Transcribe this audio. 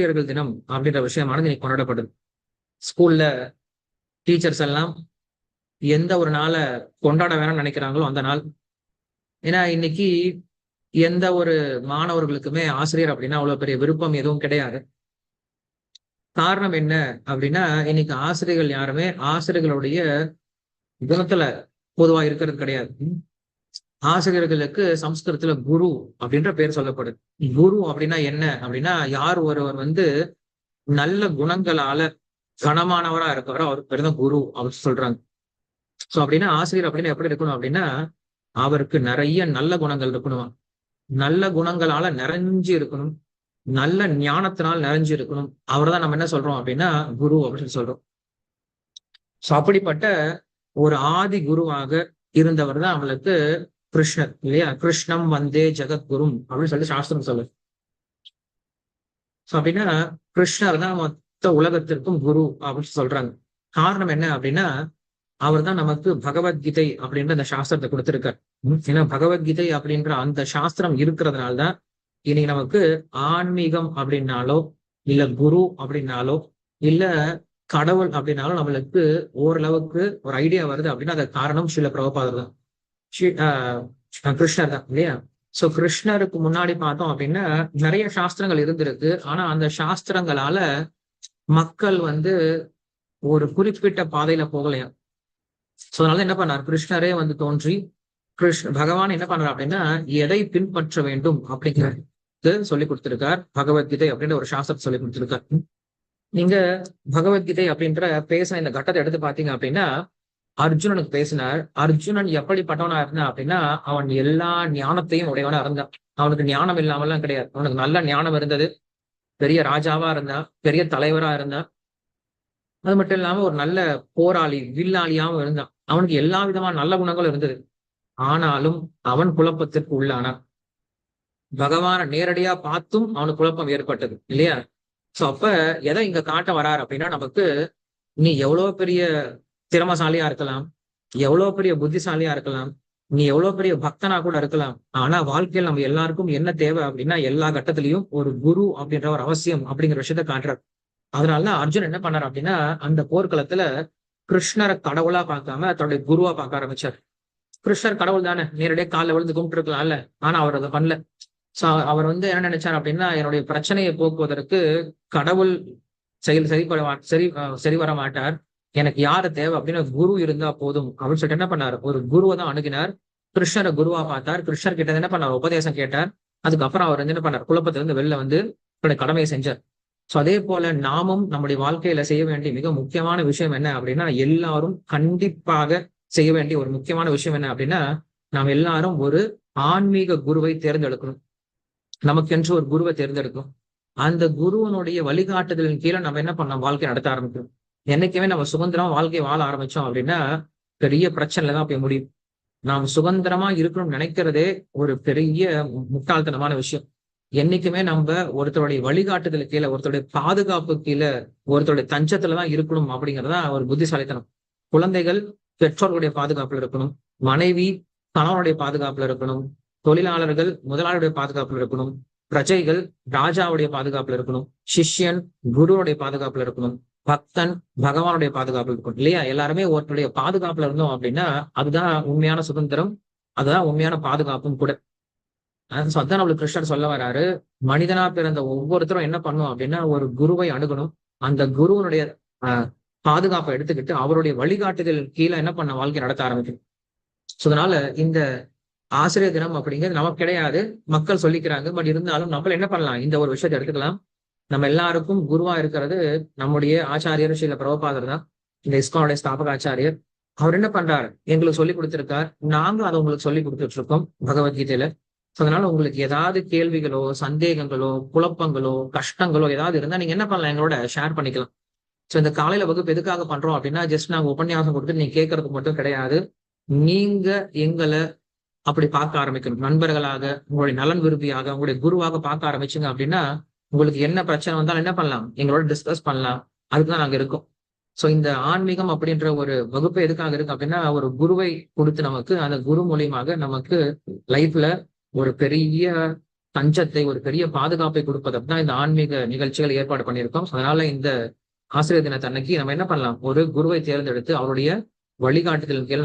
ஆசிரியர்கள் தினம் அப்படின்ற விஷயமானது இன்னைக்கு கொண்டாடப்படுது. ஸ்கூல்ல டீச்சர்ஸ் எல்லாம் எந்த ஒரு நாளை கொண்டாட வேணும்னு நினைக்கிறாங்களோ அந்த நாள். ஏன்னா இன்னைக்கு எந்த ஒரு மாணவர்களுக்குமே ஆசிரியர் அப்படின்னா அவ்வளவு பெரிய விருப்பம் எதுவும் கிடையாது. காரணம் என்ன அப்படின்னா இன்னைக்கு ஆசிரியர்கள் யாருமே ஆசிரியர்களுடைய குணத்துல பொதுவா இருக்கிறது கிடையாது. ஆசிரியர்களுக்கு சம்ஸ்கிருதத்துல குரு அப்படின்ற பேர் சொல்லப்படுது. குரு அப்படின்னா என்ன? அப்படின்னா யார் ஒருவர் வந்து நல்ல குணங்களால கனமானவரா இருக்கவரோ அவருக்கு பேர் தான் குரு அப்படின்னு சொல்றாங்க. சோ அப்படின்னா ஆசிரியர் அப்படின்னு எப்படி இருக்கணும் அப்படின்னா அவருக்கு நிறைய நல்ல குணங்கள் இருக்கணும். நல்ல குணங்களால நிறைஞ்சு இருக்கணும். நல்ல ஞானத்தினால் நிறைஞ்சு இருக்கணும். அவர் தான் நம்ம என்ன சொல்றோம் அப்படின்னா குரு அப்படின்னு சொல்றோம். சோ அப்படிப்பட்ட ஒரு ஆதி குருவாக இருந்தவர் தான் அவளுக்கு கிருஷ்ணர் இல்லையா? கிருஷ்ணம் வந்தே ஜெகத்குரும் அப்படின்னு சொல்லி சாஸ்திரம் சொல்லு சோ அப்படின்னா கிருஷ்ணர் தான் மொத்த உலகத்திற்கும் குரு அப்படின்னு சொல்றாங்க. காரணம் என்ன அப்படின்னா அவர் தான் நமக்கு பகவத்கீதை அப்படின்ற அந்த சாஸ்திரத்தை கொடுத்திருக்கார். ஏன்னா பகவத்கீதை அப்படின்ற அந்த சாஸ்திரம் இருக்கிறதுனாலதான் இனி நமக்கு ஆன்மீகம் அப்படின்னாலோ இல்ல குரு அப்படின்னாலோ இல்ல கடவுள் அப்படின்னாலும் நம்மளுக்கு ஓரளவுக்கு ஒரு ஐடியா வருது அப்படின்னா அது காரணம் சில பிரபபாதர் தான். கிருஷ்ணர் தான் இல்லையா? சோ கிருஷ்ணருக்கு முன்னாடி பார்த்தோம் அப்படின்னா நிறைய சாஸ்திரங்கள் இருந்திருக்கு. ஆனா அந்த சாஸ்திரங்களால மக்கள் வந்து ஒரு குறிப்பிட்ட பாதையில போகலையா? சோ அதனால என்ன பண்ணார்? கிருஷ்ணரே வந்து தோன்றி கிருஷ்ண பகவான் என்ன பண்றார் அப்படின்னா எதை பின்பற்ற வேண்டும்? அப்படிங்கிறது சொல்லி கொடுத்திருக்கார். பகவத்கீதை அப்படின்ற ஒரு சாஸ்திரத்தை சொல்லி கொடுத்திருக்கார். நீங்க பகவத்கீதை அப்படின்ற பேச இந்த கட்டத்தை எடுத்து பாத்தீங்க அப்படின்னா அர்ஜுனனுக்கு பேசினார். அர்ஜுனன் எப்படிப்பட்டவனா இருந்தான் அப்படின்னா அவன் எல்லா ஞானத்தையும் உடையவனா இருந்தான். அவனுக்கு ஞானம் இல்லாமலாம் கிடையாது. அவனுக்கு நல்ல ஞானம் இருந்தது. பெரிய ராஜாவா இருந்தான் பெரிய தலைவரா இருந்தான் அது மட்டும் இல்லாம ஒரு நல்ல போராளி வில்லாளியாவும் இருந்தான். அவனுக்கு எல்லா விதமான நல்ல குணங்களும் இருந்தது. ஆனாலும் அவன் குழப்பத்திற்கு உள்ளானான். பகவான நேரடியா பார்த்தும் அவனுக்கு குழப்பம் ஏற்பட்டது இல்லையா? சோ அப்ப எதை இங்க காட்ட வராரு அப்படின்னா நமக்கு நீ எவ்வளவு பெரிய திறமசாலியா இருக்கலாம். எவ்வளவு பெரிய புத்திசாலியா இருக்கலாம். நீ எவ்வளவு பெரிய பக்தனா கூட இருக்கலாம். ஆனா வாழ்க்கையில் நம்ம எல்லாருக்கும் என்ன தேவை அப்படின்னா எல்லா கட்டத்திலையும் ஒரு குரு அப்படின்ற ஒரு அவசியம் அப்படிங்கிற விஷயத்த காட்டுறாரு. அதனாலதான் அர்ஜுன் என்ன பண்ணார் அப்படின்னா அந்த போர்க்களத்துல கிருஷ்ணரை கடவுளா பார்க்காம தன்னுடைய குருவா பார்க்க ஆரம்பிச்சார். கிருஷ்ணர் கடவுள் தானே. நேரடியாக காலில் விழுந்து கும்பிட்டு இருக்கலாம்ல ஆனா அவர் அதை பண்ணல. சோ அவர் வந்து என்ன நினைச்சார் அப்படின்னா என்னுடைய பிரச்சனையை போக்குவதற்கு கடவுள் செயல் சரிபட சரி சரி வர மாட்டார். எனக்கு யாரு தேவை அப்படின்னு குரு இருந்தா போதும் அப்படின்னு சொல்லிட்டு என்ன பண்ணார்? ஒரு குருவை தான் அணுகினார். கிருஷ்ணரை குருவா பார்த்தார். கிருஷ்ணர் கிட்ட என்ன பண்ணார்? உபதேசம் கேட்டார். அதுக்கப்புறம் அவர் வந்து என்ன பண்ணார்? குழப்பத்திலிருந்து வெளில வந்து தன்னுடைய கடமையை செஞ்சார். சோ அதே போல நாமும் நம்முடைய வாழ்க்கையில செய்ய வேண்டிய மிக முக்கியமான விஷயம் என்ன அப்படின்னா எல்லாரும் கண்டிப்பாக செய்ய வேண்டிய ஒரு முக்கியமான விஷயம் என்ன அப்படின்னா நாம் எல்லாரும் ஒரு ஆன்மீக குருவை தேர்ந்தெடுக்கணும். நமக்கென்று ஒரு குருவை தேர்ந்தெடுக்கணும். அந்த குருவனுடைய வழிகாட்டுதலின் கீழே நம்ம என்ன பண்ணோம் வாழ்க்கை நடத்த ஆரம்பிக்கணும். என்னைக்குமே நம்ம சுதந்திரமா வாழ்க்கை வாழ ஆரம்பிச்சோம் அப்படின்னா பெரிய பிரச்சனைல தான் போய் முடியும். நாம் சுதந்திரமா இருக்கணும்னு நினைக்கிறதே ஒரு பெரிய முட்டாள்தனமான விஷயம். என்னைக்குமே நம்ம ஒருத்தருடைய வழிகாட்டுதல் கீழே ஒருத்தருடைய பாதுகாப்பு கீழே ஒருத்தருடைய தஞ்சத்துலதான் இருக்கணும் அப்படிங்கறதா ஒரு புத்திசாலித்தனம். குழந்தைகள் பெற்றோர்களுடைய பாதுகாப்புல இருக்கணும் மனைவி கணவனுடைய பாதுகாப்புல இருக்கணும் தொழிலாளர்கள் முதலாளியுடைய பாதுகாப்புல இருக்கணும் பிரஜைகள் ராஜாவுடைய பாதுகாப்புல இருக்கணும் சிஷ்யன் குருவுடைய பாதுகாப்புல இருக்கணும். பக்தன் பகவானுடைய பாதுகாப்பு இருக்கும் இல்லையா? எல்லாருமே ஒருத்தருடைய பாதுகாப்புல இருந்தோம் அப்படின்னா அதுதான் உண்மையான சுதந்திரம் அதுதான் உண்மையான பாதுகாப்பும் கூட. அதான் நம்மளுக்கு கிருஷ்ணர் சொல்ல வராரு மனிதனா பிறந்த ஒவ்வொருத்தரும் என்ன பண்ணும் அப்படின்னா ஒரு குருவை அணுகணும். அந்த குருவனுடைய பாதுகாப்பை எடுத்துக்கிட்டு அவருடைய வழிகாட்டுதல் கீழே என்ன பண்ண வாழ்க்கை நடத்த ஆரம்பிக்கும். ஸோ அதனால இந்த ஆசிரியர் தினம் அப்படிங்கிறது நமக்கு கிடையாது. மக்கள் சொல்லிக்கிறாங்க பட் இருந்தாலும் நம்மள என்ன பண்ணலாம்? இந்த ஒரு விஷயத்தை எடுத்துக்கலாம். நம்ம எல்லாருக்கும் குருவா இருக்கிறது நம்முடைய ஆச்சாரியர் ஸ்ரீல பிரபபாதர் தான் இந்த இஸ்கானுடைய ஸ்தாபக ஆச்சாரியர். அவர் என்ன பண்றாரு? எங்களுக்கு சொல்லி கொடுத்திருக்கார். நாங்களும் அதை உங்களுக்கு சொல்லி கொடுத்துட்டு இருக்கோம் பகவத்கீதையில அதனால உங்களுக்கு ஏதாவது கேள்விகளோ சந்தேகங்களோ குழப்பங்களோ கஷ்டங்களோ ஏதாவது இருந்தா நீங்க என்ன பண்ணலாம்? எங்களோட ஷேர் பண்ணிக்கலாம். ஸோ இந்த காலையில வகுப்பு எதுக்காக பண்றோம் அப்படின்னா ஜஸ்ட் நாங்க உபன்யாசம் கொடுத்து நீங்க கேட்கறதுக்கு மட்டும் கிடையாது. நீங்க எங்களை அப்படி பார்க்க ஆரம்பிக்கணும். நண்பர்களாக உங்களுடைய நலன் விரும்பியாக உங்களுடைய குருவாக பார்க்க ஆரம்பிச்சுங்க அப்படின்னா உங்களுக்கு என்ன பிரச்சனை வந்தாலும் என்ன பண்ணலாம்? எங்களோட டிஸ்கஸ் பண்ணலாம். அதுக்குதான் நாங்க இருக்கோம். சோ இந்த ஆன்மீகம் அப்படின்ற ஒரு வகுப்பு எதுக்காக இருக்கு அப்படின்னா ஒரு குருவை கொடுத்து நமக்கு அந்த குரு மூலியமாக நமக்கு லைஃப்ல ஒரு பெரிய தஞ்சத்தை ஒரு பெரிய பாதுகாப்பை கொடுப்பதற்கு தான் இந்த ஆன்மீக நிகழ்ச்சிகள் ஏற்பாடு பண்ணியிருக்கோம். அதனால இந்த ஆசிரியர் தினத்தன்னைக்கு நம்ம என்ன பண்ணலாம்? ஒரு குருவை தேர்ந்தெடுத்து அவருடைய வழிகாட்டுதலின் கீழ்